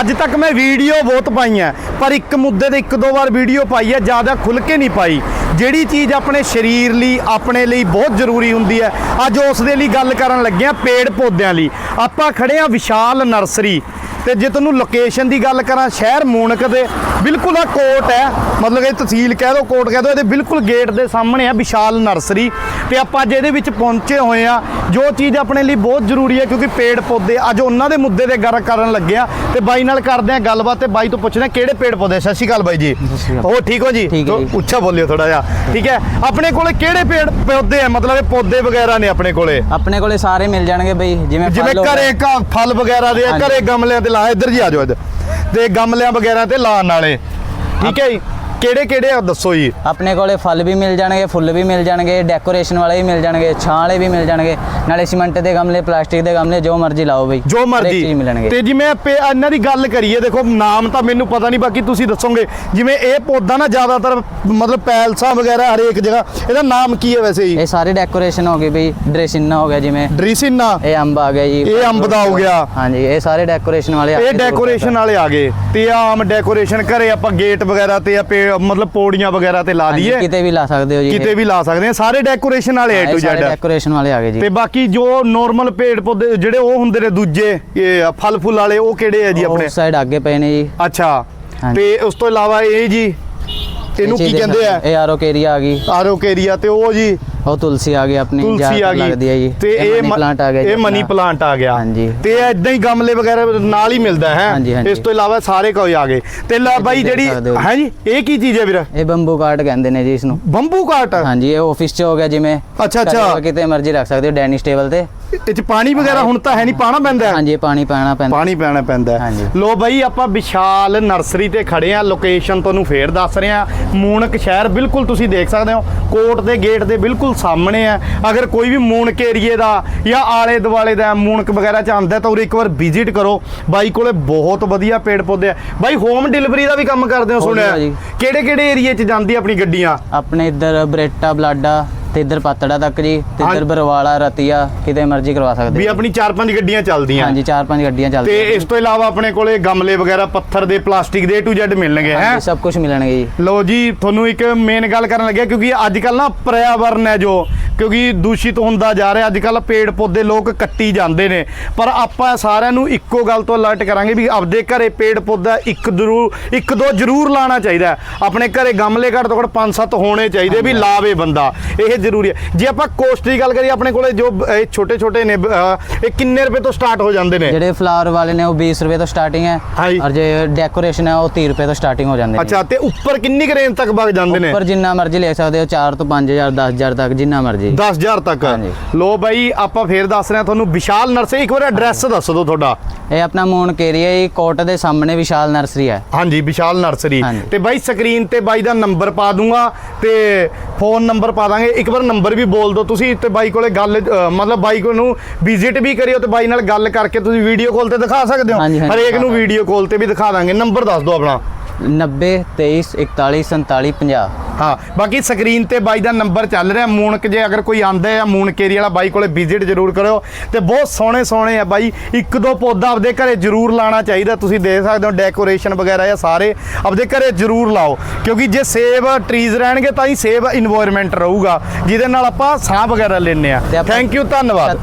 ਅੱਜ ਤੱਕ ਮੈਂ ਵੀਡੀਓ ਬਹੁਤ ਪਾਈਆਂ ਪਰ ਇੱਕ ਮੁੱਦੇ ਤੇ ਇੱਕ ਦੋ ਵਾਰ ਵੀਡੀਓ ਪਾਈ ਹੈ, ਜ਼ਿਆਦਾ ਖੁੱਲ ਕੇ ਨਹੀਂ ਪਾਈ। ਜਿਹੜੀ ਚੀਜ਼ ਆਪਣੇ ਸਰੀਰ ਲਈ, ਆਪਣੇ ਲਈ ਬਹੁਤ ਜ਼ਰੂਰੀ ਹੁੰਦੀ ਹੈ। ਅੱਜ ਉਸ ਦੇ ਲਈ ਗੱਲ ਕਰਨ ਲੱਗੇ ਆ ਪੇੜ ਪੌਦਿਆਂ ਲਈ। ਆਪਾਂ ਖੜੇ ਆ ਵਿਸ਼ਾਲ ਨਰਸਰੀ। ਤੇ ਜੇ ਤੁਹਾਨੂੰ ਲੋਕੇਸ਼ਨ ਦੀ ਗੱਲ ਕਰਾਂ ਸ਼ਹਿਰ ਮੂਨਕ ਦੇ ਬਿਲਕੁਲ ਆ ਕੋਟ ਹੈ। ਮਤਲਬ ਇਹ ਤਹਿਸੀਲ ਕਹਿ ਦੋ ਕੋਟ ਕਹਿ ਦੋ ਇਹਦੇ ਬਿਲਕੁਲ ਗੇਟ ਦੇ ਸਾਹਮਣੇ ਆ ਵਿਸ਼ਾਲ ਨਰਸਰੀ ਤੇ ਆਪਾਂ ਅੱਜ ਇਹਦੇ ਵਿੱਚ ਪਹੁੰਚੇ ਹੋਏ ਆ। ਜੋ ਚੀਜ਼ ਆਪਣੇ ਲਈ ਬਹੁਤ ਜ਼ਰੂਰੀ ਹੈ ਕਿਉਂਕਿ ਪੇੜ ਪੌਦੇ ਅੱਜ ਉਹਨਾਂ ਦੇ ਮੁੱਦੇ ਤੇ ਗੱਲ ਕਰਨ ਲੱਗੇ ਆ। ਤੇ ਬਾਈ ਨਾਲ ਕਰਦੇ ਆ ਗੱਲਬਾਤ ਤੇ ਬਾਈ ਤੋਂ ਪੁੱਛਦੇ ਆ ਕਿਹੜੇ ਪੇੜ ਪੌਦੇ ਸਤਿ ਸ਼੍ਰੀ ਅਕਾਲ ਬਾਈ ਜੀ। ਸ਼੍ਰੀ ਅਕਾਲ। ਹੋ ਠੀਕ ਹੋ ਜੀ। ਉੱਚਾ ਬੋਲਿਓ ਥੋੜਾ ਜਿਹਾ। ਠੀਕ ਹੈ। ਆਪਣੇ ਕੋਲੇ ਕਿਹੜੇ ਪੇੜ ਪੌਦੇ ਆ? ਮਤਲਬ ਇਹ ਪੌਦੇ ਵਗੈਰਾ ਨੇ ਆਪਣੇ ਕੋਲੇ? ਆਪਣੇ ਕੋਲੇ ਸਾਰੇ ਮਿਲ ਜਾਣਗੇ ਬਈ ਜਿਵੇਂ ਜਿਵੇਂ ਘਰੇ ਫਲ ਵਗੈਰਾ ਦੇ। ਘਰੇ ਗਮਲਿਆਂ ਤੇ ਲਾ, ਇੱਧਰ ਜੀ ਆ ਜਾਓ ਇੱਧਰ। ਤੇ ਗਮਲਿਆਂ ਵਗੈਰਾ ਤੇ ਲਾਉਣ ਵਾਲੇ। ਠੀਕ ਹੈ ਜੀ? ਕਿਹੜੇ ਕਿਹੜੇ ਆ ਦੱਸੋ ਜੀ? ਆਪਣੇ ਕੋਲੇ ਫਲ ਵੀ ਮਿਲ ਜਾਣਗੇ ਫੁੱਲ ਵੀ ਮਿਲ ਜਾਣਗੇ ਡੈਕੋਰੇਸ਼ਨ ਵਾਲੇ ਵੀ ਮਿਲ ਜਾਣਗੇ ਛਾਂ ਵਾਲੇ ਵੀ ਮਿਲ ਜਾਣਗੇ ਨਾਲੇ ਸੀਮੈਂਟ ਦੇ ਗਮਲੇ ਪਲਾਸਟਿਕ ਦੇ ਗਮਲੇ ਜੋ ਮਰਜ਼ੀ ਲਾਓ ਬਈ। ਜੋ ਮਰਜ਼ੀ। ਤੇ ਜਿਵੇਂ ਇਹਨਾਂ ਦੀ ਗੱਲ ਕਰੀਏ ਦੇਖੋ ਨਾਮ ਤਾਂ ਮੈਨੂੰ ਪਤਾ ਨਹੀਂ ਬਾਕੀ ਤੁਸੀਂ ਦੱਸੋਗੇ। ਜਿਵੇਂ ਇਹ ਪੌਦਾ ਨਾ ਜ਼ਿਆਦਾਤਰ ਮਤਲਬ ਪੈਲਸਾਂ ਵਗੈਰਾ ਹਰੇਕ ਜਗ੍ਹਾ ਇਹਦਾ ਨਾਮ ਕੀ ਹੈ ਵੈਸੇ ਜੀ? ਇਹ ਸਾਰੇ ਡੈਕੋਰੇਸ਼ਨ ਹੋ ਗਏ ਬਈ ਡਰੈਸਿਨਾ ਹੋ ਗਿਆ ਜਿਵੇਂ। ਡਰੀਸਿਨਾ? ਇਹ ਅੰਬ ਆ ਗਿਆ ਜੀ ਇਹ ਅੰਬ ਦਾ ਹੋ ਗਿਆ। ਹਾਂਜੀ ਇਹ ਸਾਰੇ ਡੈਕੋਰੇਸ਼ਨ ਵਾਲੇ ਆ ਇਹ ਡੈਕੋਰੇਸ਼ਨ ਵਾਲੇ ਆ ਗਏ। ਤੇ ਆਮ ਡੈਕੋਰੇਸ਼ਨ ਘਰੇ ਆਪਾਂ ਗੇਟ ਵਗੈਰਾ ਤੇ ਆ ਪੇ- ਮਤਲਬ ਪੌੜੀਆਂ ਵਗੈਰਾ ਤੇ ਲਾ ਹਾਂਜੀ, ਦਈਏ। ਕਿਤੇ ਵੀ ਲਾ ਸਕਦੇ ਹੋ ਜੀ ਕਿਤੇ ਵੀ ਲਾ ਸਕਦੇ ਆ ਸਾਰੇ ਡੈਕੋਰੇਸ਼ਨ ਵਾਲੇ A to Z ਡੈਕੋਰੇਸ਼ਨ ਵਾਲੇ ਆ ਗਏ ਜੀ। ਤੇ ਬਾਕੀ ਜੋ ਨਾਰਮਲ ਪੇੜ ਪੌਦੇ ਜਿਹੜੇ ਉਹ ਹੁੰਦੇ ਨੇ ਦੂਜੇ ਇਹ ਫਲ ਫੁੱਲ ਵਾਲੇ ਉਹ ਕਿਹੜੇ ਆ ਜੀ ਆਪਣੇ? ਉਸ ਸਾਈਡ ਅੱਗੇ ਪਏ ਨੇ ਜੀ। ਅੱਛਾ। ਹਾਂਜੀ। ਤੇ ਉਸ ਤੋਂ ਇਲਾਵਾ ਇਹ ਜੀ ਇਹਨੂੰ ਇਹ ਕੀ ਕਹਿੰਦੇ ਆ? ਇਹ ਆਰੋਕੇਰੀਆ ਆ ਗਈ। ਆਰੋਕੇਰੀਆ ਤੇ ਉਹ ਜੀ ਉਹ ਤੁਲਸੀ ਆ ਗਈ ਆਪਣੀ ਤੁਲਸੀ ਆ ਗਈ। ਲੱਗਦੀ ਹੈ ਜੀ। ਤੇ ਇਹ ਮਨੀ ਪਲਾਂਟ ਆ ਗਿਆ ਇਹ ਮਨੀ। ਪਲਾਂਟ ਆ ਗਿਆ। ਹਾਂਜੀ। ਤੇ ਇਦਾਂ ਹੀ ਗਮਲੇ ਵਗੈਰਾ ਨਾਲ ਹੀ ਮਿਲਦਾ ਹੈ। ਹਾਂਜੀ, ਹਾਂਜੀ। ਇਸ ਤੋਂ ਇਲਾਵਾ ਸਾਰੇ ਕੋਈ ਆ ਗਏ। ਤੇ ਲਾ ਬਾਈ ਜਿਹੜੀ ਸਕਦੇ ਹੋ ਜੀ। ਹੈ ਜੀ? ਇਹ ਕੀ ਚੀਜ਼ ਹੈ ਵੀਰ? ਇਹ ਬੰਬੂ ਕਾਰਡ ਕਹਿੰਦੇ ਨੇ ਜੀ ਇਸ ਨੂੰ ਬੰਬੂ ਕਾਟ ਹਾਂਜੀ ਇਹ ਆਫਿਸ 'ਚ ਹੋ ਗਿਆ ਜਿਵੇਂ। ਅੱਛਾ, ਅੱਛਾ। ਕਿਤੇ ਮਰਜ਼ੀ ਰੱਖ ਸਕਦੇ ਹੋ ਡੈਨਿਸ਼ ਟੇਬਲ ਤੇ। ਇਹ ਚ ਪਾਣੀ ਵਗੈਰਾ ਹੁਣ ਤਾਂ ਹੈ ਨਹੀਂ ਪਾਣਾ ਪੈਂਦਾ ਹੈ? ਹਾਂਜੀ ਪਾਣੀ ਪਾਣਾ ਪੈਂਦਾ। ਪਾਣੀ ਪੈਣਾ ਪੈਂਦਾ ਹੈ। ਹਾਂਜੀ। ਲੋ ਬਾਈ ਆਪਾਂ ਵਿਸ਼ਾਲ ਨਰਸਰੀ ਤੇ ਖੜੇ ਆ ਲੋਕੇਸ਼ਨ ਤੁਹਾਨੂੰ ਫੇਰ ਦੱਸ ਰਹੇ ਆ ਮੂਨਕ ਸ਼ਹਿਰ ਬਿਲਕੁਲ ਤੁਸੀਂ ਦੇਖ ਸਕਦੇ ਹੋ। ਕੋਟ ਦੇ ਗੇਟ ਦੇ ਬਿਲਕੁਲ ਸਾਹਮਣੇ ਆ ਅਗਰ ਕੋਈ ਵੀ ਮੂਨਕ ਏਰੀਏ ਦਾ ਜਾਂ ਆਲੇ ਦੁਆਲੇ ਦਾ ਮੂਨਕ ਵਗੈਰਾ ਚ ਆਉਂਦਾ ਤਾਂ ਉਰੇ ਇੱਕ ਵਾਰ ਵਿਜ਼ਿਟ ਕਰੋ। ਬਾਈ ਕੋਲੇ ਬਹੁਤ ਵਧੀਆ ਪੇੜ ਪੌਦੇ ਆ। ਬਾਈ ਹੋਮ ਡਿਲੀਵਰੀ ਦਾ ਵੀ ਕੰਮ ਕਰਦੇ ਹੋ ਸੁਣਿਆ ਗਿਆ ਜੀ। ਕਿਹੜੇ ਕਿਹੜੇ ਏਰੀਏ ਚ ਜਾਂਦੀ ਆਪਣੀ ਗੱਡੀਆਂ? ਆਪਣੇ ਇੱਧਰ ਬਰੇਟਾ ਬਲਾਡਾ ਤੇ ਇੱਧਰ ਪਾਤੜਾ ਤੱਕ ਜੀ ਤੇ। ਇੱਧਰ ਬਰਵਾਲਾ ਰਤੀਆ ਕਿਤੇ ਮਰਜ਼ੀ ਕਰਵਾ ਸਕਦੇ ਵੀ। ਆਪਣੀ ਚਾਰ ਪੰਜ ਗੱਡੀਆਂ ਚੱਲਦੀਆਂ। ਹਾਂਜੀ ਚਾਰ ਪੰਜ ਗੱਡੀਆਂ ਤੇ ਚੱਲਦੀਆਂ ਇਸ ਤੋਂ ਇਲਾਵਾ ਆਪਣੇ ਕੋਲੇ ਗਮਲੇ ਵਗੈਰਾ ਪੱਥਰ ਦੇ ਪਲਾਸਟਿਕ ਦੇ A to Z ਮਿਲਣਗੇ ਹੈ? ਸਭ ਕੁਝ ਮਿਲਣਗੇ ਜੀ। ਲੋ ਜੀ ਤੁਹਾਨੂੰ ਇੱਕ ਮੇਨ ਗੱਲ ਕਰਨ ਲੱਗਿਆ ਕਿਉਂਕਿ ਅੱਜ ਕੱਲ ਨਾ ਪਰਿਆਵਰਨ ਹੈ ਜੋ। ਕਿਉਂਕਿ ਦੂਸ਼ਿਤ ਹੁੰਦਾ ਜਾ ਰਿਹਾ। ਅੱਜ ਕੱਲ ਪੇੜ ਪੌਦੇ ਲੋਕ ਕੱਟੀ ਜਾਂਦੇ ਨੇ। ਪਰ ਆਪਾਂ ਸਾਰਿਆਂ ਨੂੰ ਇੱਕੋ ਗੱਲ ਤੋਂ ਅਲਰਟ ਕਰਾਂਗੇ ਵੀ ਆਪਦੇ ਘਰੇ ਪੇੜ ਪੌਦਾ ਇੱਕ ਜ਼ਰੂਰ ਇੱਕ ਦੋ ਜ਼ਰੂਰ ਲਾਣਾ ਚਾਹੀਦਾ। ਆਪਣੇ ਘਰੇ ਗਮਲੇ ਘੱਟ ਤੋਂ ਘੱਟ ਪੰਜ ਸੱਤ ਹੋਣੇ ਚਾਹੀਦੇ ਵੀ ਲਾਵੇ ਬੰਦਾ। ਇਹ ਜ਼ਰੂਰੀ ਹੈ। ਜੇ ਆਪਾਂ ਕੋਸਟ ਦੀ ਗੱਲ ਕਰੀਏ ਆਪਣੇ ਕੋਲੇ ਜੋ ਇਹ ਛੋਟੇ ਛੋਟੇ ਨੇ ਅਹ, ਇਹ ਕਿੰਨੇ ਰੁਪਏ ਤੋਂ ਸਟਾਰਟ ਹੋ ਜਾਂਦੇ ਨੇ? ਜਿਹੜੇ ਫਲਾਵਰ ਵਾਲੇ ਨੇ ਉਹ 20 ਰੁਪਏ ਤੋਂ ਸਟਾਰਟਿੰਗ ਹੈ। ਹਾਂਜੀ। ਔਰ ਜੇ ਡੈਕੋਰੇਸ਼ਨ ਹੈ ਉਹ 30 ਰੁਪਏ ਤੋਂ ਸਟਾਰਟਿੰਗ ਹੋ ਜਾਂਦੇ ਨੇ। ਅੱਛਾ ਤੇ ਉੱਪਰ ਕਿੰਨੀ ਕੁ ਰੇਂਜ ਤੱਕ ਵਗ ਜਾਂਦੇ ਨੇ? ਉੱਪਰ ਜਿੰਨਾ ਮਰਜ਼ੀ ਲੈ ਸਕਦੇ ਹੋ 4 ਤੋਂ 5000 10000 ਤੱਕ ਜਿੰਨਾ ਮਰਜ਼ੀ। 10000 ਤੱਕ। ਹਾਂਜੀ। ਲੋ ਬਾਈ ਆਪਾਂ ਫੇਰ ਦੱਸ ਰਹੇ ਹਾਂ ਤੁਹਾਨੂੰ ਵਿਸ਼ਾਲ ਨਰਸਰੀ। ਇੱਕ ਵਾਰ ਐਡਰੈਸ ਦੱਸ ਦਿਓ ਤੁਹਾਡਾ। ਇਹ ਆਪਣਾ ਮੂਨ ਏਰੀਆ ਹੀ ਕੋਟ ਦੇ ਸਾਹਮਣੇ ਵਿਸ਼ਾਲ ਨਰਸਰੀ ਹੈ। ਹਾਂਜੀ ਵਿਸ਼ਾਲ ਨਰਸਰੀ। ਹਾਂਜੀ। ਤੇ ਬਾਈ ਸਕਰੀਨ ਤੇ ਬਾਈ ਦਾ ਨੰਬਰ ਪਾ ਦੂੰਗਾ ਤੇ ਫੋਨ ਨੰਬਰ ਪਾ ਦਾਂਗੇ। ਇੱਕ ਵਾਰ ਨੰਬਰ ਵੀ ਬੋਲ ਦਿਓ ਤੁਸੀਂ ਤੇ ਬਾਈ ਕੋਲੇ ਗੱਲ ਅ, ਮਤਲਬ ਬਾਈ ਕੋਲ ਨੂੰ ਵਿਜ਼ਿਟ ਵੀ ਕਰਿਓ ਤੇ ਬਾਈ ਨਾਲ ਗੱਲ ਕਰਕੇ ਤੁਸੀਂ ਵੀਡੀਓ ਕਾਲ ਤੇ ਦਿਖਾ ਸਕਦੇ ਹੋ। ਹਾਂਜੀ, ਹਾਂਜੀ, ਹਰੇਕ ਨੂੰ ਵੀਡੀਓ ਕਾਲ ਤੇ ਵੀ ਦਿਖਾ ਦਾਂਗੇ। ਨੰਬਰ ਦੱਸ ਦਿਓ ਆਪਣਾ। 90 23 41 47 50 ਹਾਂ ਬਾਕੀ ਸਕਰੀਨ ਤੇ ਬਾਈ ਦਾ ਨੰਬਰ ਚੱਲ ਰਿਹਾ। ਮੂਨਕ ਜੇ ਅਗਰ ਕੋਈ ਆਂਦਾ ਹੈ ਮੂਨਕ ਏਰੀਆ ਵਾਲਾ ਬਾਈ ਕੋਲੇ ਵਿਜ਼ਿਟ ਜ਼ਰੂਰ ਕਰਿਓ। ਤੇ ਬਹੁਤ ਸੋਹਣੇ ਸੋਹਣੇ ਆ ਬਾਈ। ਇੱਕ ਦੋ ਪੌਦਾ ਆਪਦੇ ਘਰੇ ਜ਼ਰੂਰ ਲਾਣਾ ਚਾਹੀਦਾ। ਤੁਸੀਂ ਦੇਖ ਸਕਦੇ ਹੋ ਡੈਕੋਰੇਸ਼ਨ ਵਗੈਰਾ ਆ ਸਾਰੇ। ਆਪਦੇ ਘਰੇ ਜ਼ਰੂਰ ਲਾਓ। ਕਿਉਂਕਿ ਜੇ ਸੇਵ ਟਰੀਜ਼ ਰਹਿਣਗੇ ਤਾਂ ਹੀ ਸੇਵ ਇਨਵਾਇਰਨਮੈਂਟ ਰਹੂਗਾ। ਜਿਹਦੇ ਨਾਲ ਆਪਾਂ ਸਾਹ ਵਗੈਰਾ ਲੈਣੇ ਆ ਥੈਂਕ ਯੂ ਧੰਨਵਾਦ।